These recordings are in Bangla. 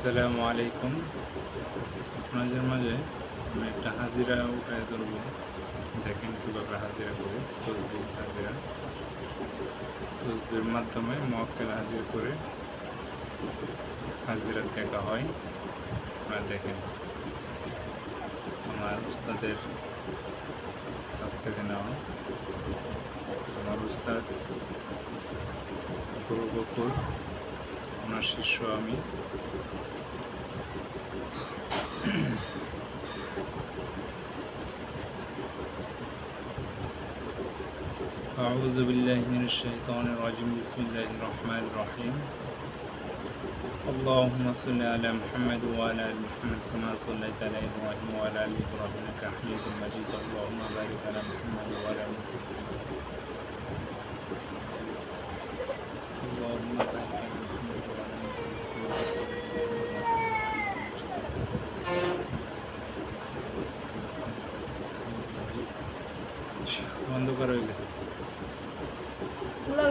আসসালামু আলাইকুম। আপনাদের মাঝে আমি একটা হাজিরা উঠায় ধরবো। দেখেন কীভাবে হাজিরা করি। তসবির হাজিরা। তসবির মাধ্যমে মক্কেল হাজির করে হাজিরা দেখা হয়। আপনারা দেখেন। আমার উস্তাদের কাছ থেকে নেওয়া আমার উস্তাদ গুরু বকুল ওনার শিষ্য আমি أعوذ بالله من الشيطان الرجيم بسم الله الرحمن الرحيم اللهم صل على محمد وعلى آل محمد كما صليت على إبراهيم وعلى آل إبراهيم إنك حميد مجيد اللهم بارك على محمد وعلى آل محمد اللهم بارك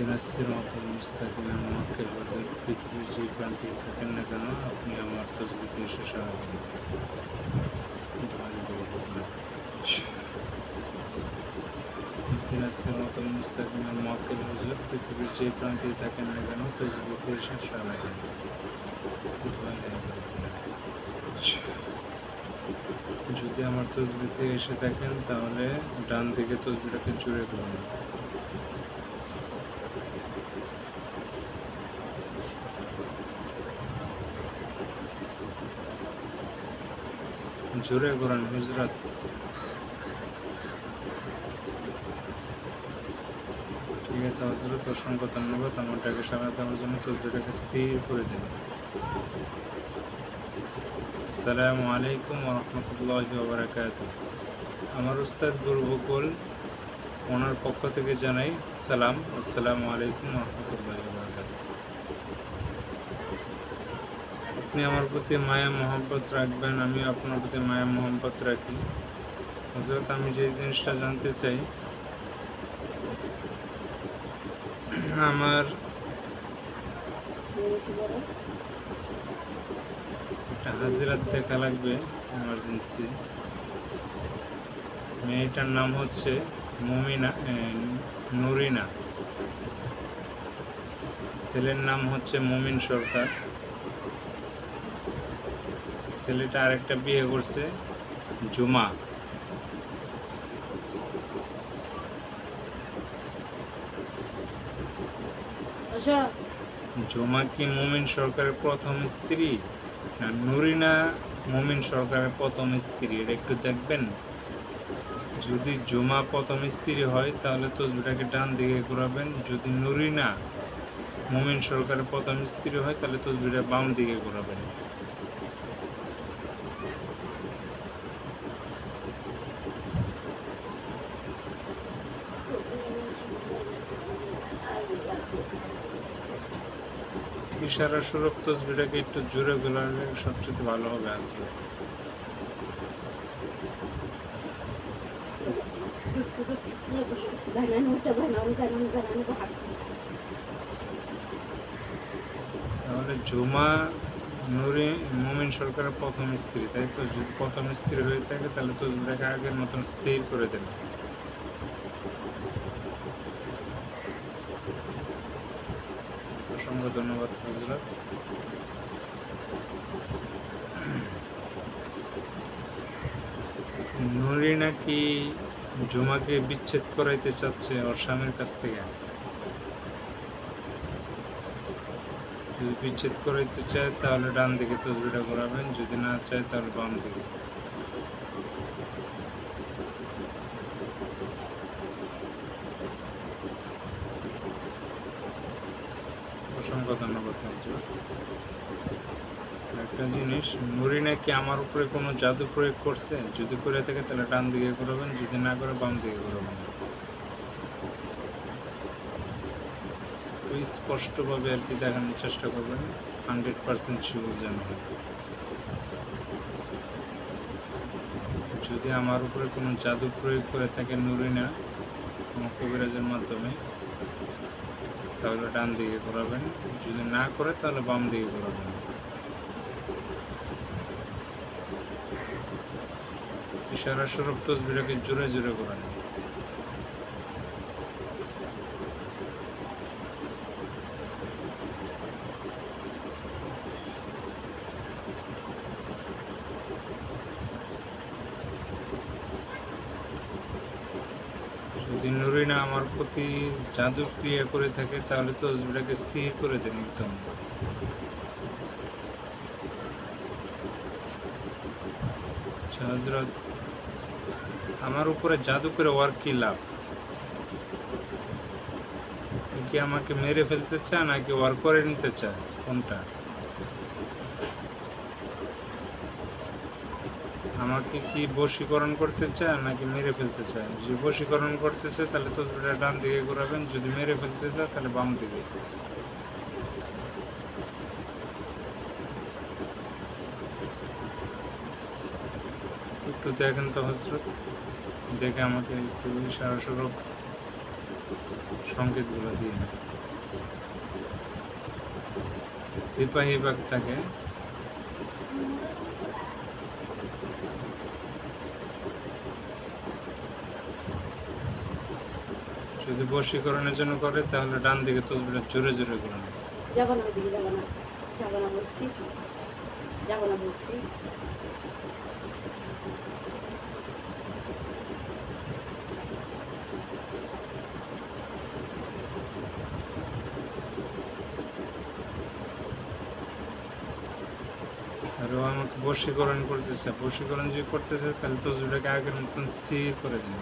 দিনাসের মতো মুস্তাকিমের মহাকের বজন পৃথিবীর যে প্রান্তে থাকেন না কেন আপনি আমার তসবিতে এসে সাহায্য দিনাসের মতো মুস্তাকিমের মহাকের বজন পৃথিবীর যে প্রান্তে থাকেন না কেন তসবিতে এসে সাহায্য যদি আমার তসবিতে এসে থাকেন তাহলে ডান দিকে তসবিটাকে জুড়ে ধরুন জোরে করেন হুজরাত। ঠিক আছে, হজরত, অসংখ্য ধন্যবাদ। আমারটাকে সামনে দেওয়ার জন্য তসবিটাকে স্থির করে দিন। আসসালামু আলাইকুম রহমতুল্লাহ বারাকাত আমার উস্তাদ গুরু বকুল ওনার পক্ষ থেকে জানাই সালাম। আসসালামু আলাইকুম রহমতুল্লাহ বারাকাত আপনি আমার প্রতি মায়া মোহাম্মত রাখবেন আমি আপনার প্রতি মায়া মোহাম্মত রাখি। হজরত আমি যে জিনিসটা জানতে চাই, আমার একটা হাজিরাত দেখা লাগবে এমার্জেন্সি মেয়েটার নাম হচ্ছে মুমিনা নুরিনা। ছেলের নাম হচ্ছে মমিন সরকার। ছেলেটা আরেকটা বিয়ে করছে জুমা। আচ্ছা। জুমা কি মুমিন সরকারের প্রথম স্ত্রী? না নুরিনা মুমিন সরকারের প্রথম স্ত্রী? এটা একটু দেখবেন। যদি জুমা প্রথম স্ত্রী হয় তাহলে তসবিটাকে ডান দিকে ঘোরাবেন। যদি নুরিনা মুমিন সরকারের প্রথম স্ত্রী হয় তাহলে তসবিটা বাম দিকে ঘোরাবেন। ইশারা স্বরূপ তসবিটাকে একটু জোরে গোলালে সবচেয়ে ভালো হবে আসলে তাহলে জুমা নুরি মুমিন সরকারের প্রথম স্ত্রী, তাই তো? যদি প্রথম স্ত্রী হয়ে থাকে, তাহলে তসবিটাকে আগের মতন স্থির করে দেন। অসংখ্য ধন্যবাদ হজরত নুরি নাকি জুমাকে বিচ্ছেদ করাইতে চাচ্ছে ওর স্বামীর কাছ থেকে? যদি বিচ্ছেদ করাইতে চায়, তাহলে ডান দিকে তসবিটা ঘোরাবেন, যদি না চায়, তাহলে বাম দিকে। অসংখ্য ধন্যবাদ একটা জিনিস, নুরিনা কি আমার উপরে কোনো জাদু প্রয়োগ করছে? যদি করে থাকে, তাহলে ডান দিকে ঘুরাবেন, যদি না করে, বাম দিকে একটু স্পষ্টভাবে আর কি দেখানোর চেষ্টা করবেন, হান্ড্রেড পার্সেন্ট শিওর যেন যদি আমার উপরে কোনো জাদু প্রয়োগ করে থাকে নুরিনা, কোনো কবিরাজের মাধ্যমে তাহলে ডান দিকে ঘোরাবেন যদি না করে, তাহলে বাম দিকে ঘোরাবেন ইশারা সরব তসবিটাকে জোরে জোরে ঘোরান যদি নুরিনা আমার প্রতি জাদু ক্রিয়া করে থাকে তাহলে তসবিটাকে স্থির করে দেন একদম আচ্ছা, হজরত আমার উপরে জাদু করে ওর কি লাভ? কি আমাকে মেরে ফেলতে চায় নাকি ওয়ার করে নিতে চায় কোনটা? আমাকে কি বশীকরণ করতে চায় নাকি মেরে ফেলতে চায়? যদি বশীকরণ করতে চায়, তাহলে তসবিটা ডান দিকে ঘোরাবেন। যদি মেরে ফেলতে চায়, তাহলে বাম দিকে। একটু দেখেন তো হজরত দেখে আমাকে একটু ইশারা স্বরূপ সংকেতগুলো দিয়ে সিপাহী বাগ থাকে যদি বশীকরণের জন্য করে তাহলে ডান দিকে তসবিটা জোরে জোরে করুন যাব না ওইদিকে যাব না। যাব না বলছি। যাব না বলছি। আর ও আমাকে বশীকরণ করতেছে। বশীকরণ যদি করতেছে তাহলে তসবিটাকে আগের মতন স্থির করে দিন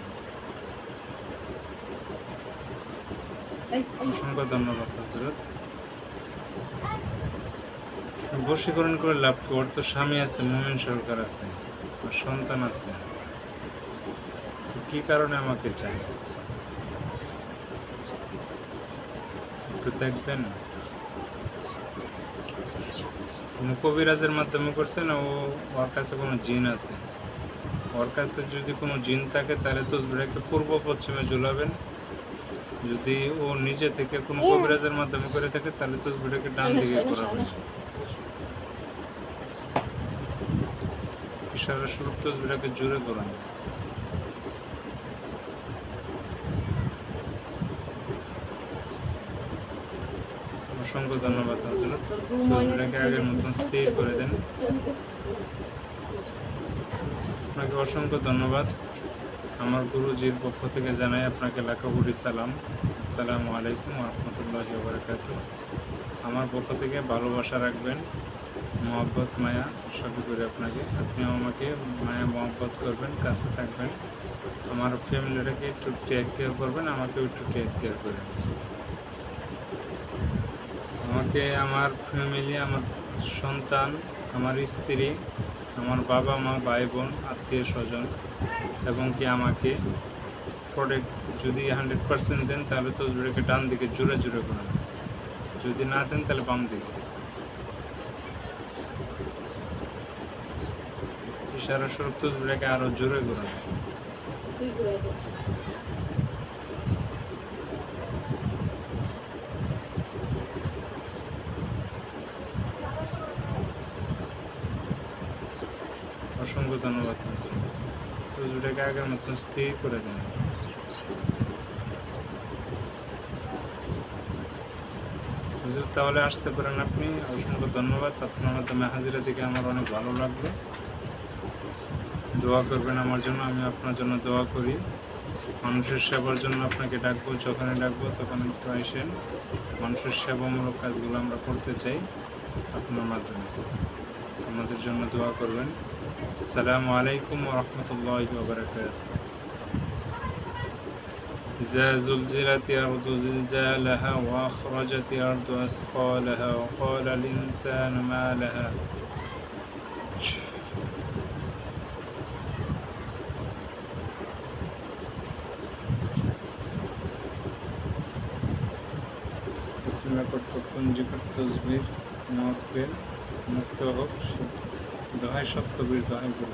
অসংখ্য ধন্যবাদ বশীকরণ করে লাভ কি? ওর তো স্বামী আছে, মোমেন সরকার আছে, ওর সন্তান আছে। কি কারণে আমাকে চাই একটু দেখবেন। কোনো কবিরাজের মাধ্যমে করছে না? ও, ওর কাছে কোনো জিন আছে? ওর কাছে যদি কোনো জিন থাকে, তাহলে তো তসবিটাকে পূর্ব পশ্চিমে ঝুলাবেন। যদি ও নিজে থেকে কোনো কবিরাজের মাধ্যমে করে থাকে তাহলে তসবিটাকে ডান দিকে করা শো। ইশারা স্বরূপ তসবিটাকে জোরে করান। অসংখ্য ধন্যবাদ হজরত তসবিটাকে আগের মতন স্থির করে দেন। আপনাকে অসংখ্য ধন্যবাদ। আমার গুরুজির পক্ষ থেকে জানাই আপনাকে লাখো সালাম। আসসালামু আলাইকুম রহমতুল্লাহি বারকাত আমার পক্ষ থেকে ভালোবাসা রাখবেন, মহব্বত, মায়া, সবই করে আপনাকে। আপনিও আমাকে মায়া, মহব্বত করবেন, কাছে থাকবেন। আমার ফ্যামিলিটাকে একটু টেক কেয়ার করবেন, আমাকেও একটু টেক কেয়ার করেন। আমাকে, আমার ফ্যামিলি আমার সন্তান, আমার স্ত্রী আমার বাবা মা, ভাই বোন, আত্মীয় স্বজন এবং কি আমাকে প্রোডাক্ট যদি হান্ড্রেড পার্সেন্ট দেন তাহলে তসবিটাকে ডান দিকে জোরে জুড়ে করে যদি না দেন তাহলে বাম দিকে। ইশারা স্বরূপ তসবিটাকে আরও জোরে করুন অসংখ্য ধন্যবাদ তসবিটাকে আগের মতন স্থির করে দেন। হুজুর, তাহলে আসতে পারেন আপনি। অসংখ্য ধন্যবাদ। আপনার মাধ্যমে হাজিরা থেকে আমার অনেক ভালো লাগল। দোয়া করবেন আমার জন্য, আমি আপনার জন্য দোয়া করি। মানুষের সেবার জন্য আপনাকে ডাকবো, যখনই ডাকবো তখন একটু আসেন। মানুষের সেবামূলক কাজগুলো আমরা করতে চাই আপনার মাধ্যমে। আমাদের জন্য দোয়া করবেন। السلام عليكم ورحمة الله وبركاته. إذا زلزلت أرض زلزالها وأخرجت أرض أثقالها وقال الإنسان ما لها. اسمك كتب تنجي كتب نوت দহাই সত্যবীর দহাই গুরু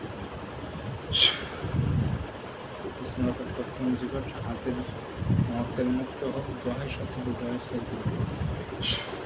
বিসমিল্লাহ করত পুঞ্জিকর হাতের মহকের মুক্ত হোক দহাই সত্যবীর দহাই সত্যবীর